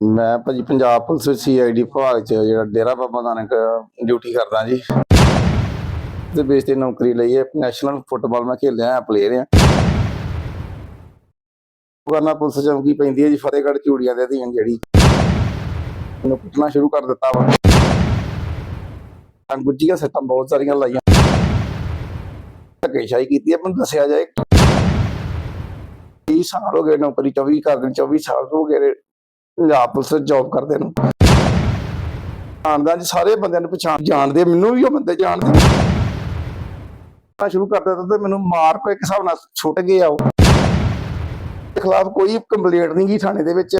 ਮੈਂ ਭਾਜੀ ਪੰਜਾਬ ਪੁਲਿਸ ਵਿੱਚ ਸੀਆਈਡੀ ਵਿਭਾਗ ਚ ਜਿਹੜਾ ਡੇਰਾ ਬਾਬਾ ਨਾਨਕ ਡਿਊਟੀ ਕਰਦਾ ਜੀ। ਤੇ ਬੇਸ ਤੇ ਨੌਕਰੀ ਲਈ ਹੈ ਨੈਸ਼ਨਲ ਫੁੱਟਬਾਲ ਮੈਂ ਖੇਲਿਆ ਆ ਪਲੇਅਰ ਆ। ਕਰਨਾ ਪੁਲਿਸ ਚੌਂਕੀ ਪੈਂਦੀ ਹੈ ਜੀ, ਫਤਿਹਗੜ੍ਹ ਚੂੜੀਆਂ ਦੇ ਅਧੀਨ ਜਿਹੜੀ। ਮੈਨੂੰ ਕੁੱਟਣਾ ਸ਼ੁਰੂ ਕਰ ਦਿੱਤਾ ਵਾ। ਅੰਗੁੱਜੀਆਂ ਸੱਟਾਂ ਬਹੁਤ ਸਾਰੀਆਂ ਲਾਈਆਂ। ਧੱਕੇਸ਼ਾਹੀ ਕੀਤੀ ਹੈ, ਮੈਨੂੰ ਦੱਸਿਆ ਜਾਏ। 20 ਸਾਲ ਹੋ ਗਏ ਨੌਕਰੀ 24 ਕਰਦੇ 24 ਸਾਲ ਹੋ ਗਏ ਪੰਜਾਬ ਪੁਲਿਸ ਵਿੱਚ ਜੌਬ ਕਰਦੇ ਨੂੰ। ਜਾਣਦਾ ਜੀ, ਸਾਰੇ ਬੰਦਿਆਂ ਨੂੰ ਪਛਾਣ, ਜਾਣਦੇ, ਮੈਨੂੰ ਵੀ ਉਹ ਬੰਦੇ ਜਾਣਦੇ ਮੈਂ ਸ਼ੁਰੂ ਕਰ ਦਿੱਤਾ ਤੇ ਮੈਨੂੰ ਮਾਰ ਕੋ ਇੱਕ ਹਿਸਾਬ ਨਾਲ ਛੁੱਟ ਗਏ ਆ ਉਹ ਖਿਲਾਫ ਕੋਈ ਕੰਪਲੇਂਟ ਨਹੀਂ ਗਈ ਥਾਣੇ ਦੇ ਵਿੱਚ।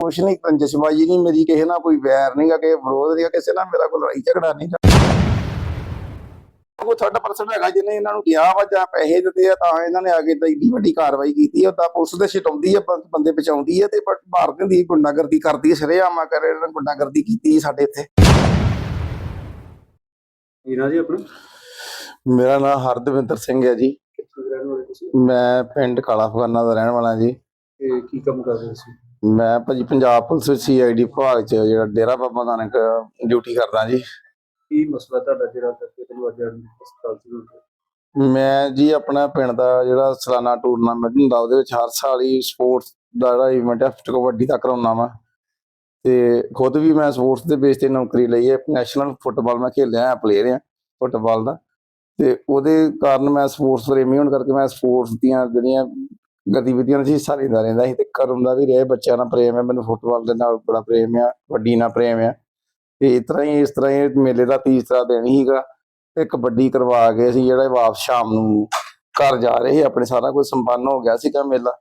ਕੁਛ ਨਹੀਂ ਪੰਜਸ਼ਬਾਜੀ ਨਹੀਂ, ਮੇਰੀ ਕਿਸੇ ਨਾਲ ਕੋਈ ਵੈਰ ਨਹੀਂਗਾ ਕਿ ਵਿਰੋਧ ਨਹੀਂਗਾ ਕਿਸੇ ਨਾਲ ਮੇਰਾ ਕੋਈ ਲੜਾਈ ਝਗੜਾ ਨਹੀਂ ਕੋਈ ਥਰਡ ਪਰਸਨ ਹੈਗਾ ਜਿਹਨੇ ਇਹਨਾਂ ਨੂੰ ਕਿਹਾ ਵਾ ਜਾਂ ਪੈਸੇ ਦਿੱਤੇ ਆ ਤਾਂ ਇਹਨਾਂ ਨੇ ਆ ਕੇ ਤਾਂ ਏਡੀ ਵੱਡੀ ਕਾਰਵਾਈ ਕੀਤੀ ਹੈ ਤਾਂ ਪੁਲਿਸ ਦੇ ਛਟਾਉਂਦੀ ਬੰ- ਬੰਦੇ ਬਚਾਉਂਦੀ ਹੈ ਤੇ ਬਟ ਮਾਰ ਦਿੰਦੀ ਗੁੰਡਾਗਰਦੀ ਕਰਦੀ ਹੈ ਸ਼ਰੇਆਮਾ ਕਰੇ ਇਹਨਾਂ ਨੇ ਗੁੰਡਾਗਰਦੀ ਕੀਤੀ ਸਾਡੇ ਇੱਥੇ। ਜੀਨਾ ਜੀ ਆਪਣਾ? ਮੇਰਾ ਨਾਮ ਹਰਦਵਿੰਦਰ ਸਿੰਘ ਹੈ ਜੀ। ਦੇ ਮੈਂ ਪਿੰਡ ਕਾਲਾ ਫਗਾਨਾ ਦਾ ਰਹਿਣ ਵਾਲਾ ਜੀ। ਤੇ ਕੀ ਕੰਮ ਕਰਦੇ ਸੀ ਮੈਂ ਭਾਜੀ ਪੰਜਾਬ ਪੁਲਿਸ ਵਿੱਚ ਸੀਆਈਡੀ ਵਿਭਾਗ ਚ ਜਿਹੜਾ ਡੇਰਾ ਬਾਬਾ ਨਾਨਕ ਡਿਊਟੀ ਕਰਦਾ ਜੀ। ਕੀ ਮਸਲਾ ਤੁਹਾਡਾ ਜਿਹੜਾ ਕਰਕੇ ਤੁਹਾਨੂੰ ਅੱਜ ਹਸਪਤਾਲ ਚ ਭੇਜਿਆ? ਮੈਂ ਜੀ ਆਪਣਾ ਪਿੰਡ ਦਾ ਜਿਹੜਾ ਸਾਲਾਨਾ ਟੂਰਨਾਮੈਂਟ ਹੁੰਦਾ, ਉਹਦੇ ਵਿੱਚ ਹਰ ਸਾਲ ਹੀ ਸਪੋਰਟਸ ਦਾ ਜਿਹੜਾ ਇਵੈਂਟ ਹੈ, ਕਬੱਡੀ ਦਾ ਕਰਾਉਣਾ ਵਾ। ਤੇ ਖੁਦ ਵੀ ਮੈਂ ਸਪੋਰਟਸ ਦੇ ਬੇਸ ਤੇ ਨੌਕਰੀ ਲਈ ਹੈ ਨੈਸ਼ਨਲ ਫੁੱਟਬਾਲ ਮੈਂ ਖੇਲਿਆ ਆ ਪਲੇਅਰ ਆ ਫੁੱਟਬਾਲ ਦਾ। ਤੇ ਉਹਦੇ ਕਾਰਨ ਮੈਂ ਸਪੋਰਟਸ ਪ੍ਰੇਮੀ ਹੋਣ ਕਰਕੇ ਮੈਂ ਸਪੋਰਟਸ ਦੀਆਂ ਜਿਹੜੀਆਂ ਗਤੀਵਿਧੀਆਂ ਵਿੱਚ ਹਿੱਸਾ ਲੈਂਦਾ ਰਹਿੰਦਾ ਸੀ ਤੇ ਕਰਨ ਦਾ ਵੀ ਰਿਹਾ, ਬੱਚਿਆਂ ਨਾਲ ਪ੍ਰੇਮ ਹੈ, ਮੈਨੂੰ ਫੁੱਟਬਾਲ ਦੇ ਨਾਲ ਬੜਾ ਪ੍ਰੇਮ ਆ, ਕਬੱਡੀ ਨਾਲ ਪ੍ਰੇਮ ਆ। ਤੇ ਇਸ ਤਰ੍ਹਾਂ ਹੀ ਇਸ ਤਰ੍ਹਾਂ ਹੀ ਮੇਲੇ ਦਾ ਤੀਸਰਾ ਦਿਨ ਸੀਗਾ ਤੇ ਕਬੱਡੀ ਕਰਵਾ ਕੇ ਅਸੀਂ ਜਿਹੜਾ ਵਾਪਸ ਸ਼ਾਮ ਨੂੰ ਘਰ ਜਾ ਰਹੇ ਸੀ, ਆਪਣੇ ਸਾਰਾ ਕੁਝ ਸੰਪੰਨ ਹੋ ਗਿਆ ਸੀਗਾ ਮੇਲਾ।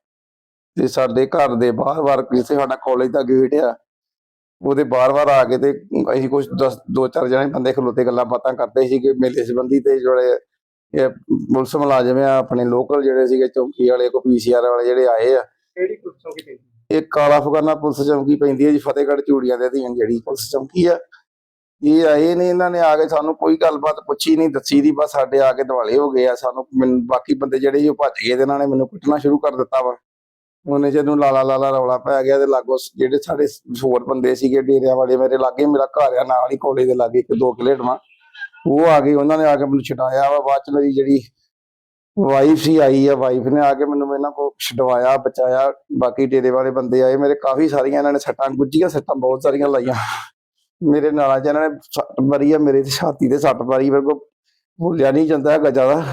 ਤੇ ਸਾਡੇ ਘਰ ਦੇ ਬਾਹਰ-ਬਾਹਰ ਕਿਸੇ ਸਾਡਾ ਕਾਲਜ ਦਾ ਗੇਟ ਆ, ਉਹਦੇ ਬਾਹਰ-ਬਾਹਰ ਆ ਕੇ ਤੇ ਅਸੀਂ ਕੁਝ ਦਸ, ਦੋ ਚਾਰ ਜਣੇ ਬੰਦੇ ਖਲੋਤੇ ਗੱਲਾਂ ਬਾਤਾਂ ਕਰਦੇ ਸੀਗੇ ਮੇਲੇ ਸੰਬੰਧੀ ਤੇ ਜਿਹੜੇ ਇਹ ਪੁਲਿਸ ਮੁਲਾਜ਼ਮ ਆ, ਆਪਣੇ ਲੋਕਲ ਜਿਹੜੇ ਸੀਗੇ ਚੌਂਕੀ ਵਾਲੇ ਕੋ ਪੀਸੀਆਰ ਵਾਲੇ ਜਿਹੜੇ ਆਏ ਆ। ਕਿਹੜੀ ਪੁਲਿਸੋਂ ਕਿਤੇ ਇਹ ਕਾਲਾ ਫਗਾਨਾ ਪੁਲਿਸ ਚੌਂਕੀ ਪੈਂਦੀ ਹੈ ਜੀ, ਫਤਿਹਗੜ੍ਹ ਚੂੜੀਆਂ ਦੇ ਅਧੀਨ ਜਿਹੜੀ ਪੁਲਿਸ ਚੌਂਕੀ ਆ। ਇਹ ਆਏ ਨੇ ਇਹਨਾਂ ਨੇ ਆ ਕੇ ਸਾਨੂੰ ਕੋਈ ਗੱਲਬਾਤ ਪੁੱਛੀ ਨਹੀਂ, ਦੱਸੀ ਦੀ, ਬਸ ਸਾਡੇ ਆ ਕੇ ਦਿਵਾਲੇ ਹੋ ਗਏ ਆ। ਸਾਨੂੰ ਬਾਕੀ ਬੰਦੇ ਜਿਹੜੇ ਸੀ ਉਹ ਭੱਜ ਗਏ ਤੇ ਇਹਨਾਂ ਨੇ ਮੈਨੂੰ ਕੁੱਟਣਾ ਸ਼ੁਰੂ ਕਰ ਦਿੱਤਾ ਵਾ। ਉਹਨੇ ਜਦੋਂ ਲਾਲਾ ਲਾਲਾ ਰੌਲਾ ਪੈ ਗਿਆ ਤੇ ਲਾਗੋ ਜਿਹੜੇ ਸਾਡੇ ਹੋਰ ਬੰਦੇ ਸੀਗੇ ਡੇਰਿਆਂ ਵਾਲੇ ਮੇਰੇ ਲਾਗੇ, ਮੇਰਾ ਘਰ ਆ ਨਾਲ ਹੀ ਕੋਲੇ ਦੇ ਲਾਗੇ ਇੱਕ ਦੋ ਕਿਲੋਮੀਟਰ ਉਹ ਆ ਗਏ, ਉਹਨਾਂ ਨੇ ਆ ਕੇ ਮੈਨੂੰ ਛਡਾਇਆ ਵਾ। ਬਾਅਦ ਚ ਮੇਰੀ ਜਿਹੜੀ ਵਾਈਫ ਸੀ ਆਈ ਆ ਵਾਈਫ ਨੇ ਆ ਕੇ ਮੈਨੂੰ ਇਹਨਾਂ ਕੋ ਛਡਵਾਇਆ ਬਚਾਇਆ ਬਾਕੀ ਡੇਰੇ ਵਾਲੇ ਬੰਦੇ ਆਏ ਮੇਰੇ ਕਾਫੀ ਸਾਰੀਆਂ ਇਹਨਾਂ ਨੇ ਸੱਟਾਂ ਗੁੱਜੀਆਂ ਸੱਟਾਂ ਬਹੁਤ ਸਾਰੀਆਂ ਲਾਈਆਂ। ਮੇਰੇ ਨਾਲ ਚ ਇਹਨਾਂ ਨੇ ਸੱਟ ਮਾਰੀ ਆ ਮੇਰੇ ਛਾਤੀ ਤੇ ਸੱਟ ਮਾਰੀ ਮੇਰੇ ਕੋ ਭੁੱਲਿਆ ਨਹੀਂ ਜਾਂਦਾ ਹੈਗਾ ਜ਼ਿਆਦਾ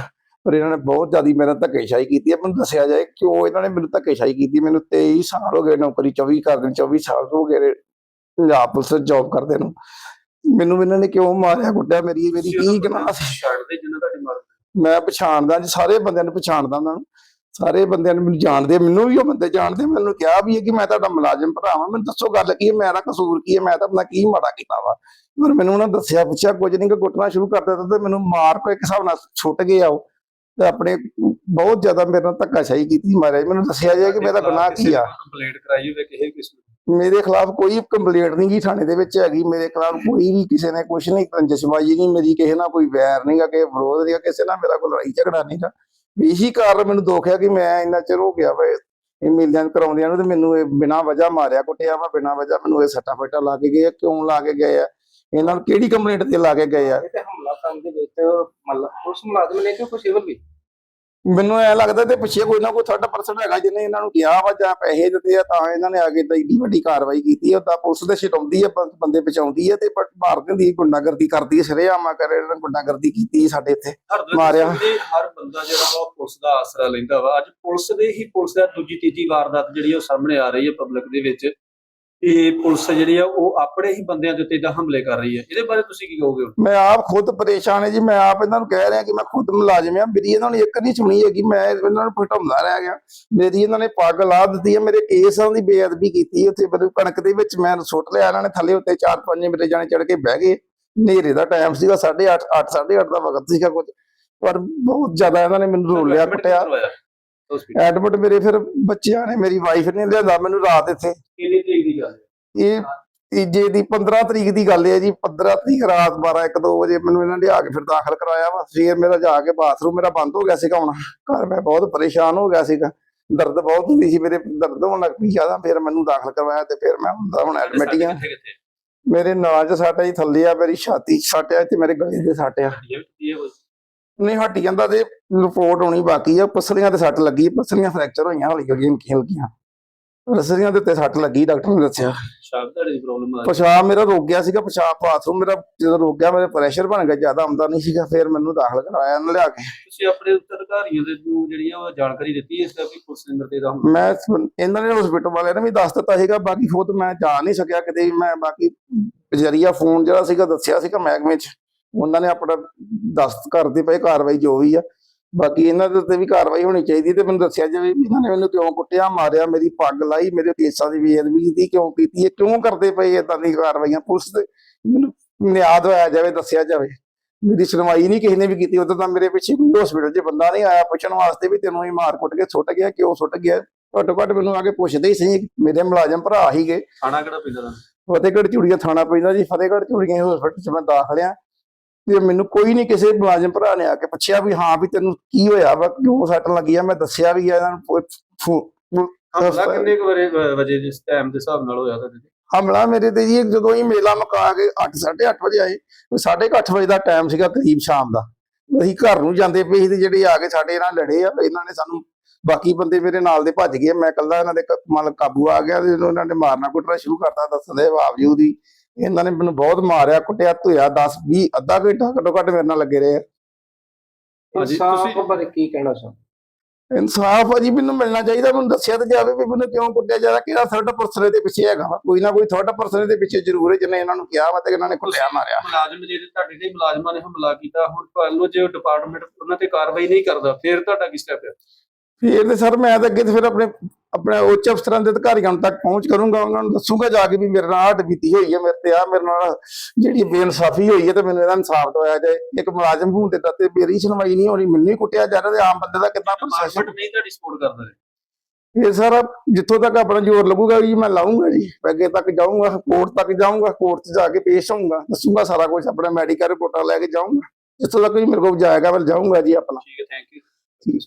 ਪਰ ਇਹਨਾਂ ਨੇ ਬਹੁਤ ਜ਼ਿਆਦੀ ਮੇਰੇ ਨਾਲ ਧੱਕੇਸ਼ਾਹੀ ਕੀਤੀ ਹੈ ਮੈਨੂੰ ਦੱਸਿਆ ਜਾਏ ਕਿਉਂ ਇਹਨਾਂ ਨੇ ਮੈਨੂੰ ਧੱਕੇਸ਼ਾਹੀ ਕੀਤੀ? ਮੈਨੂੰ 23 ਸਾਲ ਹੋ ਗਏ ਨੌਕਰੀ 24 ਕਰਦੇ ਨੂੰ 24 ਸਾਲ ਹੋ ਗਏ ਪੰਜਾਬ ਪੁਲਿਸ ਜੌਬ ਕਰਦੇ ਨੂੰ। ਮੈਨੂੰ ਇਹਨਾਂ ਨੇ ਕਿਉਂ ਮਾਰਿਆ ਕੁੱਟਿਆ? ਮੇਰੀ ਮੇਰੀ ਕੀ ਗੁਨਾਹ ਸੀ? ਛੱਡਦੇ ਜਿੰਨਾ ਤੁਹਾਡੇ ਮਾਰ ਮੈਂ ਪਛਾਣਦਾ ਜੀ, ਸਾਰੇ ਬੰਦਿਆਂ ਨੂੰ ਪਛਾਣਦਾ ਉਹਨਾਂ ਨੂੰ। ਸਾਰੇ ਬੰਦਿਆਂ ਨੂੰ ਮੈਨੂੰ ਜਾਣਦੇ ਮੈਨੂੰ ਵੀ ਉਹ ਬੰਦੇ ਜਾਣਦੇ ਮੈਨੂੰ ਕਿਹਾ ਵੀ ਹੈ ਕਿ ਮੈਂ ਤੁਹਾਡਾ ਮੁਲਾਜ਼ਮ ਭਰਾ ਵਾਂ। ਮੈਨੂੰ ਦੱਸੋ ਗੱਲ ਕੀ ਹੈ, ਮੇਰਾ ਕਸੂਰ ਕੀ ਹੈ, ਮੈਂ ਤਾਂ ਆਪਣਾ ਕੀ ਮਾੜਾ ਕੀਤਾ ਵਾ। ਪਰ ਮੈਨੂੰ ਉਹਨਾਂ ਦੱਸਿਆ, ਪੁੱਛਿਆ, ਕੁਝ ਨਹੀਂ ਕਿ ਗੁੱਟਣਾ ਸ਼ੁਰੂ ਕਰ ਦਿੱਤਾ ਤੇ ਮੈਨੂੰ ਮਾਰ ਕੋ ਇੱਕ ਹਿਸਾਬ ਨਾਲ ਛੁੱਟ ਗਏ ਆ ਉਹ। ਤੇ ਆਪਣੇ ਬਹੁਤ ਜ਼ਿਆਦਾ ਮੇਰੇ ਨਾਲ ਧੱਕਾਸ਼ਾਹੀ ਕੀਤੀ ਮਹਾਰਾਜ। ਮੈਨੂੰ ਦੱਸਿਆ ਜਾਏ ਕਿ ਮੇਰਾ ਗੁਨਾਹ ਕੀ ਆ। ਕੰਪਲੇਂਟ ਕਰਾਈ ਹੋਵੇ, ਕਿਸੇ ਕਿਸਮ ਮੇਰੇ ਖਿਲਾਫ ਕੋਈ ਕੰਪਲੇਂਟ ਨਹੀਂ ਗਈ ਥਾਣੇ ਦੇ ਵਿੱਚ ਹੈਗੀ, ਮੇਰੇ ਖਿਲਾਫ ਕੋਈ ਵੀ ਕਿਸੇ ਨੇ ਕੁਝ ਨਹੀਂ ਪੰਜਸ਼ਬਾਜੀ ਨਹੀਂ, ਮੇਰੀ ਕਿਸੇ ਨਾਲ ਕੋਈ ਵੈਰ ਨਹੀਂਗਾ ਕਿ ਵਿਰੋਧ ਨਹੀਂਗਾ ਕਿਸੇ ਨਾਲ ਮੇਰਾ ਕੋਈ ਲੜਾਈ ਝਗੜਾ ਨਹੀਂਗਾ ਇਹੀ ਕਾਰਨ ਮੈਨੂੰ ਦੁੱਖ ਹੈ ਕਿ ਮੈਂ ਇੰਨਾ ਚਿਰ ਹੋ ਗਿਆ ਵਾ ਇਹ ਮਿਲਦਿਆਂ ਕਰਾਉਂਦਿਆਂ ਨੂੰ ਤੇ ਮੈਨੂੰ ਇਹ ਬਿਨਾਂ ਵਜ੍ਹਾ ਮਾਰਿਆ ਕੁੱਟਿਆ ਵਾ, ਬਿਨਾਂ ਵਜ੍ਹਾ ਮੈਨੂੰ ਇਹ ਸੱਟਾ ਫੇਟਾ ਲਾ ਕੇ ਗਏ ਆ, ਕਿਉਂ ਲਾ ਕੇ ਗਏ ਆ? ਇਹਨਾਂ ਨੂੰ ਕਿਹੜੀ ਕੰਪਲੇਂਟ ਤੇ ਲਾ ਕੇ ਗਏ ਆ? ਹਮਲਾ ਕਰਨ ਦੇ ਵਿੱਚ ਮਤਲਬ ਪੁਲਿਸ ਮੁਲਾਜ਼ਮ ਨੇ ਕਿ ਕੋਈ ਸਿਵਲ ਵੀ? ਮੈਨੂੰ ਐ ਲੱਗਦਾ ਤੇ ਪਿੱਛੇ ਕੋਈ ਨਾ ਕੋਈ ਥਰਡ ਪਰਸਨ ਹੈਗਾ ਜਿਹਨੇ ਇਹਨਾਂ ਨੂੰ ਕਿਹਾ ਵਾ ਜਾਂ ਪੈਸੇ ਦਿੱਤੇ ਆ ਤਾਂ ਇਹਨਾਂ ਨੇ ਆ ਕੇ ਤਾਂ ਏਡੀ ਵੱਡੀ ਕਾਰਵਾਈ ਕੀਤੀ ਹੈ ਤਾਂ ਪੁਲਿਸ ਦੇ ਛਡਾਉਂਦੀ ਹੈ ਬੰਦੇ ਬਚਾਉਂਦੀ ਹੈ ਤੇ ਬਟ ਮਾਰ ਦਿੰਦੀ ਗੁੰਡਾਗਰਦੀ ਕਰਦੀ ਹੈ ਸ਼ਰੇਆਮਾ ਕਰੇ ਇਹਨਾਂ ਗੁੰਡਾਗਰਦੀ ਕੀਤੀ ਸਾਡੇ ਇੱਥੇ ਮਾਰਿਆ। ਹਰ ਬੰਦਾ ਜਿਹੜਾ ਵਾ ਪੁਲਿਸ ਦਾ ਆਸਰਾ ਲੈਂਦਾ ਵਾ ਅੱਜ ਪੁਲਿਸ ਦੇ ਹੀ ਪੁਲਿਸ ਦਾ ਦੂਜੀ ਤੀਜੀ ਵਾਰਦਾਤ ਜਿਹੜੀ ਉਹ ਸਾਹਮਣੇ ਆ ਰਹੀ ਹੈ ਪਬਲਿਕ ਦੇ ਵਿੱਚ ਇਹ ਪੁਲਿਸ ਜਿਹੜੀ ਆ ਉਹ ਆਪਣੇ ਹੀ ਬੰਦਿਆਂ ਦੇ ਉੱਤੇ ਦਾ ਹਮਲੇ ਕਰ ਰਹੀ ਹੈ। ਇਹਦੇ ਬਾਰੇ ਤੁਸੀਂ ਕੀ ਕਹੋਗੇ? ਮੈਂ ਆਪ ਖੁਦ ਪਰੇਸ਼ਾਨ ਹਾਂ ਜੀ। ਮੈਂ ਆਪ ਇਹਨਾਂ ਨੂੰ ਕਹਿ ਰਿਹਾ ਕਿ ਮੈਂ ਖੁਦ ਮੁਲਾਜ਼ਮ ਆ ਮੇਰੀ ਇਹਨਾਂ ਨੇ ਇੱਕ ਨਹੀਂ ਸੁਣੀ ਹੈਗੀ। ਮੈਂ ਇਹਨਾਂ ਨੂੰ ਪਟਾਉਂਦਾ ਰਹਿ ਗਿਆ। ਮੇਰੀ ਇਹਨਾਂ ਨੇ ਪੱਗ ਲਾ ਦਿੱਤੀ ਹੈ। ਮੇਰੇ ਕੇਸਾਂ ਦੀ ਬੇਅਦਬੀ ਕੀਤੀ ਉੱਥੇ ਮੈਨੂੰ ਕਣਕ ਦੇ ਵਿੱਚ ਮੈਂ ਸੁੱਟ ਲਿਆ। ਇਹਨਾਂ ਨੇ ਥੱਲੇ ਉੱਤੇ ਚਾਰ ਪੰਜ ਮੇਰੇ ਜਾਣੇ ਚੜ ਕੇ ਬਹਿ ਗਏ। ਹਨੇਰੇ ਦਾ ਟਾਈਮ ਸੀਗਾ। 8:30 8 8:30 ਦਾ ਵਕਤ ਸੀਗਾ ਕੁਝ। ਪਰ ਬਹੁਤ ਜ਼ਿਆਦਾ ਇਹਨਾਂ ਨੇ ਮੈਨੂੰ ਰੋਲਿਆ ਕੁੱਟਿਆ। ਐਡਮਿਟ ਮੇਰੇ ਫਿਰ ਬੱਚਿਆਂ ਨੇ ਮੇਰੀ ਵਾਈਫ ਨੇ ਲਿਆਂਦਾ ਮੈਨੂੰ ਰਾਤ ਇੱਥੇ। ਕਿੰਨੀ ਤਰੀਕ ਦੀ ਗੱਲ ਹੈ? ਇਹ ਤੀਜੇ ਦੀ 15 ਤਰੀਕ ਦੀ ਗੱਲ ਹੈ ਜੀ 15 ਤਰੀਕ ਰਾਤ 12 1 2 ਵਜੇ ਮੈਨੂੰ ਇਹਨਾਂ ਨੇ ਲਿਆ ਕੇ ਫਿਰ ਦਾਖਲ ਕਰਾਇਆ ਵਾ। ਫਿਰ ਮੇਰਾ ਜਾ ਕੇ ਬਾਥਰੂਮ ਮੇਰਾ ਬੰਦ ਹੋ ਗਿਆ ਸੀਗਾ ਹੁਣ। ਘਰ ਮੈਂ ਬਹੁਤ ਪਰੇਸ਼ਾਨ ਹੋ ਗਿਆ ਸੀਗਾ। ਦਰਦ ਬਹੁਤ ਹੁੰਦੀ ਸੀ ਮੇਰੇ ਦਰਦ ਹੋਣ ਲੱਗ ਪਈ ਜ਼ਿਆਦਾ। ਫਿਰ ਮੈਨੂੰ ਦਾਖਲ ਕਰਵਾਇਆ ਤੇ ਫਿਰ ਮੈਂ ਹੁੰਦਾ ਹੁਣ ਐਡਮਿਟ ਹੀ ਆ। ਮੇਰੇ ਨਾਂ 'ਚ ਸੱਟ ਆ ਜੀ ਥੱਲੇ ਆ ਮੇਰੀ ਛਾਤੀ 'ਚ ਸੱਟ ਆ ਤੇ ਮੇਰੇ ਗਲੇ ਦੇ ਸੱਟ ਆ। ਨਹੀਂ ਹੱਟੀ ਜਾਂਦਾ ਤੇ ਰਿਪੋਰਟ ਹੋਣੀ ਬਾਕੀ ਆ। ਪਸਲੀਆਂ ਤੇ ਸੱਟ ਲੱਗੀ ਪਸਲੀਆਂ ਫ੍ਰੈਕਚਰ ਹੋਈਆਂ ਹੌਲੀ ਹੌਲੀ ਹਲਕੀਆਂ ਹਲਕੀਆਂ। ਪਸਲੀਆਂ ਦੇ ਉੱਤੇ ਸੱਟ ਲੱਗੀ ਡਾਕਟਰ ਨੇ ਦੱਸਿਆ। ਸ਼ਾਕ ਦੀ ਪ੍ਰੋਬਲਮ ਆ ਪਿਸ਼ਾਬ ਮੇਰਾ ਰੁਕ ਗਿਆ ਸੀਗਾ ਪਿਸ਼ਾਬ ਬਾਥਰੂਮ ਮੇਰਾ ਜਦੋਂ ਰੁਕ ਗਿਆ ਮੇਰੇ ਪ੍ਰੈਸ਼ਰ ਬਣ ਗਿਆ ਜ਼ਿਆਦਾ ਆਉਂਦਾ ਨਹੀਂ ਸੀਗਾ ਫਿਰ ਮੈਨੂੰ ਦਾਖਲ ਕਰਾਇਆ ਇਹਨਾਂ ਲਿਆ ਕੇ। ਤੁਸੀਂ ਆਪਣੇ ਉੱਤਰਧਾਰੀਆਂ ਦੇ ਨੂੰ ਜਿਹੜੀਆਂ ਉਹ ਜਾਣਕਾਰੀ ਦਿੱਤੀ ਇਸ ਦਾ ਵੀ ਨੇ ਮੇਰੇ ਦਾ ਮੈਂ ਇਹਨਾਂ ਨੇ ਹਸਪੀਟਲ ਵਾਲਿਆਂ ਨੇ ਵੀ ਦੱਸ ਦਿੱਤਾ ਸੀਗਾ ਬਾਕੀ ਖੁਦ ਮੈਂ ਜਾ ਨਹੀਂ ਸਕਿਆ ਕਿਤੇ ਮੈਂ ਬਾਕੀ ਜਰੀਆ ਫੋਨ ਜਿਹੜਾ ਸੀਗਾ ਦੱਸਿਆ ਸੀਗਾ ਮਹਿਕਮੇ 'ਚ। ਉਹਨਾਂ ਨੇ ਆਪਣਾ ਦੱਸ ਕਰਦੇ ਪਏ ਕਾਰਵਾਈ ਜੋ ਵੀ ਆ ਬਾਕੀ ਇਹਨਾਂ ਦੇ ਉੱਤੇ ਵੀ ਕਾਰਵਾਈ ਹੋਣੀ ਚਾਹੀਦੀ ਤੇ ਮੈਨੂੰ ਦੱਸਿਆ ਜਾਵੇ ਵੀ ਇਹਨਾਂ ਨੇ ਮੈਨੂੰ ਕਿਉਂ ਕੁੱਟਿਆ ਮਾਰਿਆ ਮੇਰੀ ਪੱਗ ਲਾਈ ਮੇਰੇ ਕੇਸਾਂ ਦੀ ਬੇਅਦਬੀ ਕੀਤੀ ਕਿਉਂ ਕੀਤੀ ਹੈ ਕਿਉਂ ਕਰਦੇ ਪਏ ਏਦਾਂ ਦੀ ਕਾਰਵਾਈਆਂ ਪੁਲਿਸ ਦੇ ਮੈਨੂੰ ਨਿਆਦ ਹੋਇਆ ਜਾਵੇ ਦੱਸਿਆ ਜਾਵੇ। ਮੇਰੀ ਸੁਣਵਾਈ ਨਹੀਂ ਕਿਸੇ ਨੇ ਵੀ ਕੀਤੀ ਉਦੋਂ ਤਾਂ ਮੇਰੇ ਪਿੱਛੇ ਕੋਈ ਹਸਪੀਟਲ 'ਚ ਬੰਦਾ ਨਹੀਂ ਆਇਆ ਪੁੱਛਣ ਵਾਸਤੇ ਵੀ ਤੈਨੂੰ ਹੀ ਮਾਰ ਕੁੱਟ ਕੇ ਸੁੱਟ ਗਿਆ ਕਿਉਂ ਸੁੱਟ ਗਿਆ। ਘੱਟੋ ਘੱਟ ਮੈਨੂੰ ਆ ਕੇ ਪੁੱਛਦੇ ਹੀ ਸੀ ਮੇਰੇ ਮੁਲਾਜ਼ਮ ਭਰਾ ਹੀ ਗਏ ਥਾਣਾ ਕਿਹੜਾ ਪੈਂਦਾ? ਫਤਿਹਗੜ੍ਹ ਚੂੜੀਆਂ ਥਾਣਾ ਪੈਂਦਾ ਜੀ ਫਤਿਹਗੜ੍ਹ ਚੂੜੀਆਂ ਹਸਪੀਟਲ 'ਚ ਮੈਂ ਦਾਖਲ ਤੇ ਮੈਨੂੰ ਕੋਈ ਨਹੀਂ ਕਿਸੇ ਮੁਲਾਜ਼ਮ ਭਰਾ ਨੇ ਆ ਕੇ ਪੁੱਛਿਆ ਵੀ ਹਾਂ ਵੀ ਤੈਨੂੰ ਕੀ ਹੋਇਆ ਵਾ ਕਿਉਂ ਸੱਟ ਲੱਗੀ ਆ ਮੈਂ ਦੱਸਿਆ ਵੀ ਆ ਇਹਨਾਂ ਨੂੰ ਹਮਲਾ ਕਿੰਨੇ ਕੁ ਵਰੇ ਵਜੇ ਜਿਸ ਟਾਈਮ ਦੇ ਹਿਸਾਬ ਨਾਲ ਹੋਇਆ ਤੁਹਾਡੇ ਤੇ? ਹਮਲਾ ਮੇਰੇ ਤੇ ਜੀ ਜਦੋਂ ਹੀ ਮੇਲਾ ਮੁਕਾ ਕੇ 8 ਅੱਠ ਵਜੇ ਆਏ 8:30 ਵਜੇ ਦਾ ਟਾਈਮ ਸੀਗਾ ਕਰੀਬ ਸ਼ਾਮ ਦਾ ਅਸੀਂ ਘਰ ਨੂੰ ਜਾਂਦੇ ਪਏ ਸੀ ਤੇ ਜਿਹੜੇ ਆ ਕੇ ਸਾਡੇ ਨਾਲ ਲੜੇ ਆ ਇਹਨਾਂ ਨੇ ਸਾਨੂੰ ਬਾਕੀ ਬੰਦੇ ਮੇਰੇ ਨਾਲ ਦੇ ਭੱਜ ਗਏ ਮੈਂ ਇਕੱਲਾ ਇਹਨਾਂ ਦੇ ਮਤਲਬ ਕਾਬੂ ਆ ਗਿਆ ਤੇ ਇਹਨਾਂ ਨੇ ਮਾਰਨਾ ਕੁੱਟਣਾ ਸ਼ੁਰੂ ਕਰਤਾ ਦੱਸਣ ਦੇ ਬਾਵਜੂਦ ਹੀ ਇਹਨਾਂ ਨੇ ਮੈਨੂੰ ਬਹੁਤ ਮਾਰਿਆ ਕੁੱਟਿਆ ਧੋਇਆ 10 20 ਅੱਧਾ ਘੰਟਾ ਘੱਟੋ ਘੱਟ ਮੇਰੇ ਨਾਲ ਲੱਗੇ ਰਹੇ ਇਨਸਾਫ ਬਾਰੇ ਕੀ ਕਹਿਣਾ ਚਾਹੁੰਦੇ ਇਨਸਾਫ ਆ ਜੀ ਮੈਨੂੰ ਮਿਲਣਾ ਚਾਹੀਦਾ ਮੈਨੂੰ ਦੱਸਿਆ ਤਾਂ ਜਾਵੇ ਵੀ ਮੈਨੂੰ ਕਿਉਂ ਕੁੱਟਿਆ ਜਾ ਰਿਹਾ ਕਿਹੜਾ ਥਰਡ ਪਰਸਨ ਦੇ ਪਿੱਛੇ ਹੈਗਾ ਕੋਈ ਨਾ ਕੋਈ ਥਰਡ ਪਰਸਨ ਦੇ ਪਿੱਛੇ ਜ਼ਰੂਰ ਹੈ ਜਿਹਨੇ ਇਹਨਾਂ ਨੂੰ ਕਿਹਾ ਵਾ ਤੇ ਇਹਨਾਂ ਨੇ ਕੁੱਟਿਆ ਮਾਰਿਆ। ਮੁਲਾਜ਼ਮ ਜਿਹੜੇ ਤੁਹਾਡੇ ਤੇ ਮੁਲਾਜ਼ਮਾਂ ਨੇ ਹਮਲਾ ਕੀਤਾ ਹੁਣ ਤੁਹਾਨੂੰ ਜੇ ਡਿਪਾਰਟਮੈਂਟ ਉਹਨਾਂ ਤੇ ਕਾਰਵਾਈ ਨਹੀਂ ਕਰਦਾ ਫਿਰ ਤੁਹਾਡਾ ਕੀ ਸਟੈਪ ਹੈ? ਫਿਰ ਤੇ ਸਰ ਮੈਂ ਤਾਂ ਅੱਗੇ ਤੇ ਫਿਰ ਆਪਣੇ ਆਪਣੇ ਉੱਚ ਅਫਸਰਾਂ ਦੇ ਅਧਿਕਾਰੀਆਂ ਤੱਕ ਪਹੁੰਚ ਕਰੂੰਗਾ ਉਹਨਾਂ ਨੂੰ ਦੱਸੂਗਾ ਜਾ ਕੇ ਵੀ ਮੇਰੇ ਨਾਲ ਹੱਡ ਬੀਤੀ ਹੋਈ ਹੈ ਮੇਰੇ ਤੇ ਆ ਮੇਰੇ ਨਾਲ ਜਿਹੜੀ ਬੇਇਨਸਾਫੀ ਹੋਈ ਹੈ ਤੇ ਮੈਨੂੰ ਇਹਦਾ ਇਨਸਾਫ ਦਵਾਇਆ ਜਾਏ। ਇੱਕ ਮੁਲਾਜ਼ਮ ਹੋਣ ਦੇ ਨਾਤੇ ਮੇਰੀ ਸੁਣਵਾਈ ਨਹੀਂ ਹੋਣੀ ਮੈਨੂੰ ਹੀ ਕੁੱਟਿਆ ਜਾ ਰਿਹਾ ਤੇ ਆਮ ਬੰਦੇ ਦਾ ਕਿੰਨਾ ਪ੍ਰੋਸੈਸ ਨਹੀਂ ਤੁਹਾਡੀ ਸਪੋਰਟ ਕਰਦਾ ਇਹ ਸਾਰਾ ਜਿੱਥੋਂ ਤੱਕ ਆਪਣਾ ਜ਼ੋਰ ਲੱਗੂਗਾ ਜੀ ਮੈਂ ਲਾਉਂਗਾ ਜੀ। ਅੱਗੇ ਤੱਕ ਜਾਊਂਗਾ ਕੋਰਟ ਤੱਕ ਜਾਊਂਗਾ ਕੋਰਟ 'ਚ ਜਾ ਕੇ ਪੇਸ਼ ਹੋਊਂਗਾ ਦੱਸੂਗਾ ਸਾਰਾ ਕੁਝ ਆਪਣਾ ਮੈਡੀਕਲ ਰਿਪੋਰਟਾਂ ਲੈ ਕੇ ਜਾਊਂਗਾ। ਜਿੱਥੋਂ ਤੱਕ ਵੀ ਮੇਰੇ ਕੋਲ ਜਾਏਗਾ ਮੈਂ ਜਾਊਂਗਾ ਜੀ ਆਪਣਾ। ਠੀਕ ਹੈ ਥੈਂਕ ਯੂ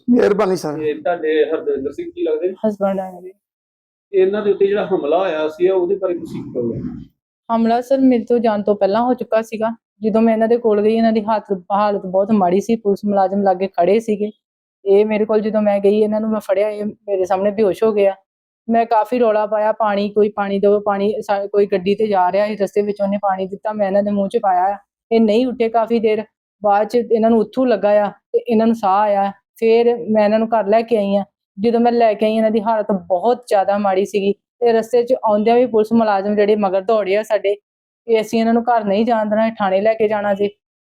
ਮਿਹਰਬਾਨੀ ਸਰ। ਤੁਹਾਡੇ ਹਰਦਿੰਦਰ ਸਿੰਘ ਕੀ ਲੱਗਦੇ ਨੇ? ਹਸਬੰਡ ਹੈ ਮੇਰੇ। ਇਹਨਾਂ ਦੇ ਉੱਤੇ ਜਿਹੜਾ ਹਮਲਾ ਹੋਇਆ ਸੀ ਉਹਦੇ ਬਾਰੇ ਤੁਸੀਂ ਕੀ ਕਹੋਗੇ? ਹਮਲਾ ਸਰ ਮੇਰੇ ਤੋਂ ਜਾਣ ਤੋਂ ਪਹਿਲਾਂ ਹੋ ਚੁੱਕਾ ਸੀਗਾ। ਜਦੋਂ ਮੈਂ ਇਹਨਾਂ ਦੇ ਕੋਲ ਗਈ ਇਹਨਾਂ ਦੀ ਹਾਲਤ ਹਾਲਤ ਬਹੁਤ ਮਾੜੀ ਸੀ। ਪੁਲਿਸ ਮੁਲਾਜ਼ਮ ਲਾਗੇ ਖੜੇ ਸੀਗੇ। ਇਹ ਮੇਰੇ ਕੋਲ ਜਦੋਂ ਮੈਂ ਗਈ ਇਹਨਾਂ ਨੂੰ ਮੈਂ ਫੜਿਆ ਇਹ ਮੇਰੇ ਸਾਹਮਣੇ ਬੇਹੋਸ਼ ਹੋ ਗਿਆ। ਮੈਂ ਕਾਫੀ ਰੌਲਾ ਪਾਇਆ ਪਾਣੀ ਕੋਈ ਪਾਣੀ ਦਿਓ ਪਾਣੀ ਕੋਈ ਗੱਡੀ ਤੇ ਜਾ ਰਿਹਾ ਸੀ ਰਸਤੇ ਵਿੱਚ ਉਹਨੇ ਪਾਣੀ ਦਿੱਤਾ ਮੈਂ ਇਹਨਾਂ ਦੇ ਮੂੰਹ 'ਚ ਪਾਇਆ। ਇਹ ਨਹੀਂ ਉੱਠੇ ਕਾਫੀ ਦੇਰ। ਬਾਅਦ 'ਚ ਇਹਨਾਂ ਨੂੰ ਉੱਥੂ ਲੱਗਾ ਆ ਤੇ ਇਹਨਾਂ ਨੂੰ ਸਾਹ ਆਇਆ। ਫਿਰ ਮੈਂ ਇਹਨਾਂ ਨੂੰ ਘਰ ਲੈ ਕੇ ਆਈ ਆ ਜਦੋਂ ਮੈਂ ਲੈ ਕੇ ਆਈ ਇਹਨਾਂ ਦੀ ਹਾਲਤ ਬਹੁਤ ਜ਼ਿਆਦਾ ਮਾੜੀ ਸੀਗੀ ਤੇ ਰਸਤੇ 'ਚ ਆਉਂਦਿਆਂ ਵੀ ਪੁਲਿਸ ਮੁਲਾਜ਼ਮ ਜਿਹੜੇ ਮਗਰ ਦੌੜੇ ਆ ਸਾਡੇ ਵੀ ਅਸੀਂ ਇਹਨਾਂ ਨੂੰ ਘਰ ਨਹੀਂ ਜਾਣ ਦੇਣਾ ਥਾਣੇ ਲੈ ਕੇ ਜਾਣਾ ਜੀ।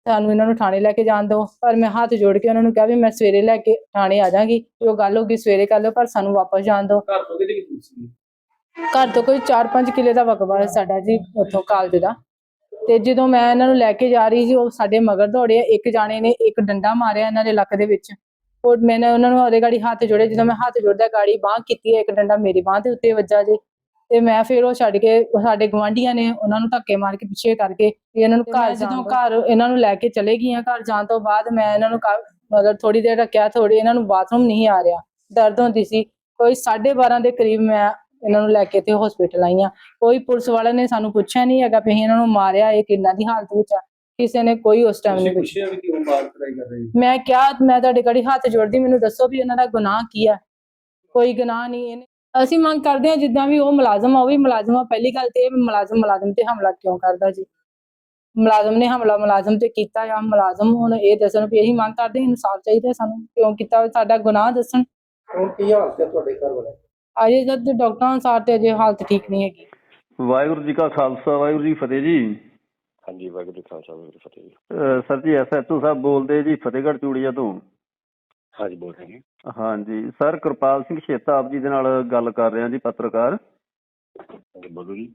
ਸਾਨੂੰ ਇਹਨਾਂ ਨੂੰ ਥਾਣੇ ਲੈ ਕੇ ਜਾਣ ਦਿਓ। ਪਰ ਮੈਂ ਹੱਥ ਜੋੜ ਕੇ ਉਹਨਾਂ ਨੂੰ ਕਿਹਾ ਵੀ ਮੈਂ ਸਵੇਰੇ ਲੈ ਕੇ ਥਾਣੇ ਆ ਜਾਾਂਗੀ ਜੋ ਗੱਲ ਹੋਗੀ ਸਵੇਰੇ ਕਰ ਲਿਓ ਪਰ ਸਾਨੂੰ ਵਾਪਸ ਜਾਣ ਦਿਓ। ਘਰ ਤੋਂ ਕੀ ਘਰ ਤੋਂ ਕੋਈ 4-5 ਕਿੱਲੇ ਦਾ ਵਕਬਾ ਹੈ ਸਾਡਾ ਜੀ ਉੱਥੋਂ ਕਾਲਜ ਦਾ। ਤੇ ਜਦੋਂ ਮੈਂ ਇਹਨਾਂ ਨੂੰ ਲੈ ਕੇ ਜਾ ਰਹੀ ਸੀ ਉਹ ਸਾਡੇ ਮਗਰ ਦੌੜੇ। ਇੱਕ ਜਾਣੇ ਨੇ ਇੱਕ ਡੰਡਾ ਮਾਰਿਆ ਇਹਨਾਂ ਦੇ ਲੱਕ ਦੇ ਵਿੱਚ। ਉਹ ਮੈंने ਉਹਨਾਂ ਨੂੰ ਉਹਦੇ ਗਾੜੀ ਹੱਥ ਜੋੜੇ ਜਦੋਂ ਮੈਂ ਹੱਥ ਜੋੜਦਾ ਗਾੜੀ ਬਾਹ ਕੀਤੀ ਹੈ ਇੱਕ ਡੰਡਾ ਮੇਰੀ ਬਾਹ ਦੇ ਉੱਤੇ ਵੱਜਾ ਜੇ। ਤੇ ਮੈਂ ਫਿਰ ਉਹ ਛੱਡ ਕੇ ਸਾਡੇ ਗਵਾਂਢੀਆਂ ਨੇ ਉਹਨਾਂ ਨੂੰ ਧੱਕੇ ਮਾਰ ਕੇ ਪਿੱਛੇ ਕਰਕੇ ਵੀ ਇਹਨਾਂ ਨੂੰ ਘਰ ਜਦੋਂ ਘਰ ਇਹਨਾਂ ਨੂੰ ਲੈ ਕੇ ਚਲੇ ਗਈਆਂ ਘਰ ਜਾਣ ਤੋਂ ਬਾਅਦ ਮੈਂ ਇਹਨਾਂ ਨੂੰ ਮਤਲਬ ਥੋੜੀ ਦੇਰ ਰੱਖਿਆ ਥੋੜੀ ਇਹਨਾਂ ਨੂੰ ਬਾਥਰੂਮ ਨਹੀਂ ਆ ਰਿਹਾ। ਦਰਦ ਹੁੰਦੀ ਸੀ। ਕੋਈ 12:30 ਦੇ ਕਰੀਬ ਮੈਂ ਇਹਨਾਂ ਨੂੰ ਲੈ ਕੇ ਤੇ ਹਸਪੀਟਲ ਆਈ ਹਾਂ। ਕੋਈ ਪੁਲਿਸ ਵਾਲੇ ਨੇ ਸਾਨੂੰ ਪੁੱਛਿਆ ਨਹੀਂ ਹੈਗਾ ਵੀ ਅਸੀਂ ਇਹਨਾਂ ਨੂੰ ਮਾਰਿਆ ਇਹ ਕਿੰਨਾ ਦੀ ਹਾਲਤ ਵਿੱਚ ਆ। ਕਿਸੇ ਨੇ ਕੋਈ ਉਸ ਟਾਈਮ ਨਹੀਂ ਪੁੱਛਿਆ ਵੀ ਕਿਉਂ ਮਾਰ ਕਰਾਈ ਕਰ ਰਹੀ ਮੈਂ ਕਿਹਾ ਮੈਂ ਤੁਹਾਡੇ ਘੜੀ ਹੱਥ ਜੋੜਦੀ ਮੈਨੂੰ ਦੱਸੋ ਵੀ ਇਹਨਾਂ ਦਾ ਗੁਨਾਹ ਕੀ ਆ ਕੋਈ ਗੁਨਾਹ ਨਹੀਂ ਇਹਨੇ ਅਸੀਂ ਮੰਗ ਕਰਦੇ ਹਾਂ ਜਿੱਦਾਂ ਵੀ ਉਹ ਮੁਲਾਜ਼ਮ ਆ ਉਹ ਵੀ ਮੁਲਾਜ਼ਮ ਆ। ਪਹਿਲੀ ਗੱਲ ਤੇ ਇਹ ਮੁਲਾਜ਼ਮ ਮੁਲਾਜ਼ਮ ਤੇ ਹਮਲਾ ਕਿਉਂ ਕਰਦਾ ਜੀ? ਮੁਲਾਜ਼ਮ ਨੇ ਹਮਲਾ ਮੁਲਾਜ਼ਮ ਤੇ ਕੀਤਾ ਜਾਂ ਮੁਲਾਜ਼ਮ ਹੁਣ ਇਹ ਦੱਸਣ ਵੀ ਇਹੀ ਮੰਗ ਕਰਦੇ ਹਾਂ, ਇਨਸਾਫ ਚਾਹੀਦਾ ਸਾਨੂੰ। ਕਿਉਂ ਕੀਤਾ? ਸਾਡਾ ਗੁਨਾਹ ਦੱਸਣ। ਹੁਣ ਕੀ ਹਾਲਤ ਹੈ ਤੁਹਾਡੇ ਘਰ ਵਾਲੇ ਅਜੇ ਜਦ ਡਾਕਟਰਾਂ ਅਨੁਸਾਰ ਤੇ ਅਜੇ ਹਾਲਤ ਠੀਕ ਨਹੀਂ ਹੈਗੀ। ਵਾਹਿਗੁਰੂ ਜੀ ਕਾ ਖਾਲਸਾ ਵਾਹਿਗੁਰੂ ਜੀ ਫਤਿਹ ਜੀ। ਹਾਂਜੀ ਵਾਹਿਗੁਰੂ ਖਾਲਸਾ ਵਾਹਿਗੁਰੂ ਫਤਿਹ ਜੀ। ਅਹ ਸਰ ਜੀ ਐਸਐਚਓ ਸਾਹਿਬ ਬੋਲਦੇ ਜੀ ਫਤਿਹਗੜ੍ਹ ਚੂੜੀਆ ਤੋਂ। ਹਾਂਜੀ ਬੋਲ ਰਹੇ ਜੀ। ਹਾਂਜੀ। ਸਰ ਕਿਰਪਾਲ ਸਿੰਘ ਛੇਤਾ ਆਪ ਜੀ ਦੇ ਨਾਲ ਗੱਲ ਕਰ ਰਿਹਾ ਜੀ ਪੱਤਰਕਾਰ। ਹਾਂਜੀ ਬੋਲੋ ਜੀ।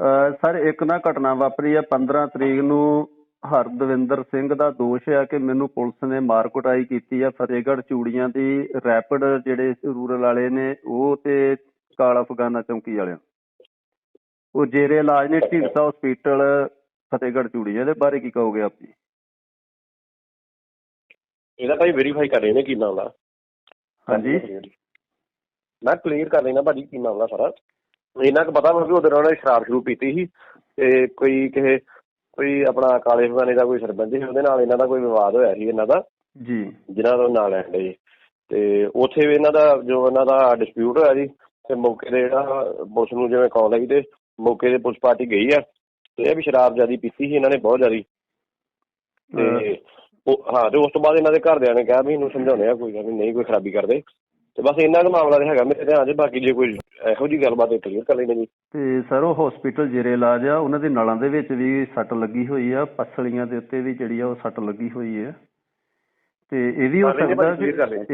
ਅਹ ਸਰ ਇੱਕ ਨਾ ਘਟਨਾ ਵਾਪਰੀ ਆ 15 ਤਰੀਕ ਨੂੰ ਹਰਦਵਿੰਦਰ ਸਿੰਘ ਦਾ ਦੋਸ਼ ਆ ਕਿ ਮੈਨੂੰ ਪੁਲਿਸ ਨੇ ਮਾਰ ਕੁਟਾਈ ਕੀਤੀ ਆ। ਫਤਿਹਗੜ੍ਹ ਚੂੜੀਆਂ ਦੀ ਰੈਪਿਡ ਜਿਹੜੇ ਰੂਰਲ ਵਾਲੇ ਨੇ ਉਹ ਤੇ ਕਾਲਾ ਫਗਾਨਾ ਚੌਂਕੀ ਵਾਲਿਆਂ। ਉਹ ਜੇਰੇ ਇਲਾਜ ਨੇ ਢੀਂਡਸਾ ਹਸਪੀਟਲ ਫਤਿਹਗੜ੍ਹ ਚੂੜੀਆਂ ਦੇ ਬਾਰੇ ਕੀ ਕਹੋਗੇ ਆਪ ਜੀ? ਇਹਦਾ ਭਾਈ ਵੈਰੀਫਾਈ ਕਰ ਰਹੇ ਨੇ ਕੀ ਦਾ ਹਾਂਜੀ। ਮੈਂ ਕਲੀਅਰ ਕਰ ਲੈਣਾ ਭਾਜੀ ਕੀ ਮਾਮਲਾ ਸਾਰਾ। ਇਹਨਾਂ ਕੁ ਪਤਾ ਕਿ ਉਹਦੇ ਨਾਲ ਸ਼ਰਾਬ ਸ਼ੁਰੂ ਪੀਤੀ ਸੀ ਤੇ ਕੋਈ ਕਿਸੇ ਕੋਈ ਆਪਣਾ ਕਾਲੇ ਫਗਾਨੇ ਦਾ ਕੋਈ ਸਰਪੰਚ ਸੀ ਉਹਦੇ ਨਾਲ ਇਹਨਾਂ ਦਾ ਕੋਈ ਵਿਵਾਦ ਹੋਇਆ ਸੀ ਇਹਨਾਂ ਦਾ। ਜੀ। ਜਿਨ੍ਹਾਂ ਦਾ ਨਾਂ ਲੈਣ ਦੇ। ਤੇ ਉੱਥੇ ਵੀ ਇਹਨਾਂ ਦਾ ਜੋ ਇਹਨਾਂ ਦਾ ਡਿਸਪਿਊਟ ਹੋਇਆ ਜੀ ਤੇ ਮੌਕੇ ਤੇ ਜਿਹੜਾ ਪੁਲਿਸ ਨੂੰ ਜਿਵੇਂ ਕਾਲ ਆਈ ਤੇ ਮੌਕੇ ਤੇ ਪੁਲਿਸ ਪਾਰਟੀ ਗਈ ਆ। ਤੇ ਇਹ ਵੀ ਸ਼ਰਾਬ ਜਿਆਦੀ ਪੀਤੀ ਸੀ ਇਹਨਾਂ ਨੇ ਬਹੁਤ ਜਿਆਦੀ ਤੇ ਉਹ ਹਾਂ ਤੇ ਉਸ ਤੋਂ ਬਾਅਦ ਇਹਨਾਂ ਦੇ ਘਰਦਿਆਂ ਨੇ ਕਿਹਾ ਵੀ ਇਹਨੂੰ ਸਮਝਾਉਂਦੇ ਆ ਕੋਈ ਗੱਲ ਨਹੀਂ ਕੋਈ ਖਰਾਬੀ ਕਰਦੇ ਤੇ ਬਸ ਇੰਨਾ ਕੁ ਮਾਮਲਾ ਤੇ ਹੈਗਾ ਮੇਰੇ ਧਿਆਨ 'ਚ ਬਾਕੀ ਜੇ ਕੋਈ ਇਹੋ ਜੀ ਗੱਲਬਾਤ ਕਲੀਅਰ ਕਰ ਲੈਣੀ ਜੀ ਤੇ ਸਰ ਉਹ ਹਸਪੀਟਲ ਜੇਰੇ ਇਲਾਜ ਆ ਉਹਨਾਂ ਦੇ ਨਲਾਂ ਦੇ ਵਿੱਚ ਵੀ ਸੱਟ ਲੱਗੀ ਹੋਈ ਆ ਪਸਲੀਆਂ ਦੇ ਉੱਤੇ ਵੀ ਜਿਹੜੀ ਆ ਉਹ ਸੱਟ ਲੱਗੀ ਹੋਈ ਹੈ ਤੇ ਇਹ ਵੀ ਹੋ ਸਕਦਾ ਕਿ। ਇਹ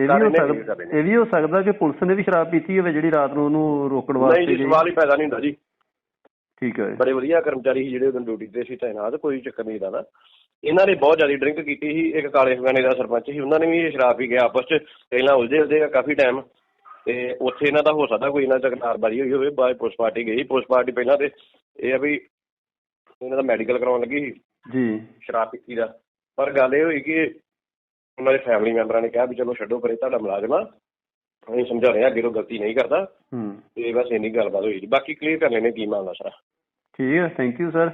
ਵੀ ਹੋ ਸਕਦਾ। ਇਹ ਵੀ ਹੋ ਸਕਦਾ ਕਿ ਪੁਲਿਸ ਨੇ ਵੀ ਸ਼ਰਾਬ ਪੀਤੀ ਹੋਵੇ ਜਿਹੜੀ ਰਾਤ ਨੂੰ ਉਹਨੂੰ ਰੋਕਣ ਵਾਸਤੇ ਨਹੀਂ ਜੀ। ਸਵਾਲ ਹੀ ਪੈਦਾ ਨਹੀਂ ਹੁੰਦਾ ਜੀ ਠੀਕ ਹੈ ਬੜੇ ਵਧੀਆ ਕਰਮਚਾਰੀ ਸੀ ਜਿਹੜੇ ਉਦੋਂ ਡਿਊਟੀ ਤੇ ਸੀ ਤਾਇਨਾਤ ਕੋਈ ਚੱਕਰ ਨਹੀਂ ਦਾ ਇਹਨਾਂ ਨੇ ਬਹੁਤ ਜ਼ਿਆਦਾ ਡਰਿੰਕ ਕੀਤੀ ਸੀ ਇੱਕ ਕਾਲੇ ਫਗਾਨੇ ਦਾ ਸਰਪੰਚ ਸੀ ਉਹਨਾਂ ਨੇ ਵੀ ਸ਼ਰਾਬ ਪੀ ਕੇ ਆਪਸ ਚ ਪਹਿਲਾਂ ਉਲਝੇ ਉਲਝੇ ਕਾਫੀ ਟਾਈਮ ਤੇ ਉੱਥੇ ਇਹਨਾਂ ਦਾ ਹੋ ਸਕਦਾ ਕੋਈ ਇਹਨਾਂ ਤੱਕ ਨਾਰਬਾਰੀ ਹੋਈ ਹੋਵੇ ਬਾਅਦ ਪੁਲਿਸ ਪਾਰਟੀ ਗਈ। ਪੁਲਿਸ ਪਾਰਟੀ ਪਹਿਲਾਂ ਤੇ ਇਹ ਆ ਵੀ ਇਹਨਾਂ ਦਾ ਮੈਡੀਕਲ ਕਰਾਉਣ ਲੱਗੀ ਸੀ ਜੀ। ਸ਼ਰਾਬ ਪੀਤੀ ਦਾ। ਪਰ ਗੱਲ ਇਹ ਹੋਈ ਕਿ ਉਹਨਾਂ ਦੇ ਫੈਮਿਲੀ ਮੈਂਬਰਾਂ ਨੇ ਕਿਹਾ ਵੀ ਚਲੋ ਛੱਡੋ ਪਰੇ ਤੁਹਾਡਾ ਮੁਲਾਜ਼ਮ ਆ। ਅਸੀਂ ਸਮਝਾ ਰਹੇ ਅੱਗੇ ਤੋਂ ਗਲਤੀ ਨਹੀਂ ਕਰਦਾ ਹੂੰ। ਤੇ ਬਸ ਇੰਨੀ ਗੱਲਬਾਤ ਹੋਈ। ਜੀ ਬਾਕੀ ਕਲੀਅਰ ਕਰ ਲੈਣੇ ਕੀ ਮਾਮਲਾ ਸਾਰਾ। ਠੀਕ ਹੈ ਥੈਂਕ ਯੂ ਸਰ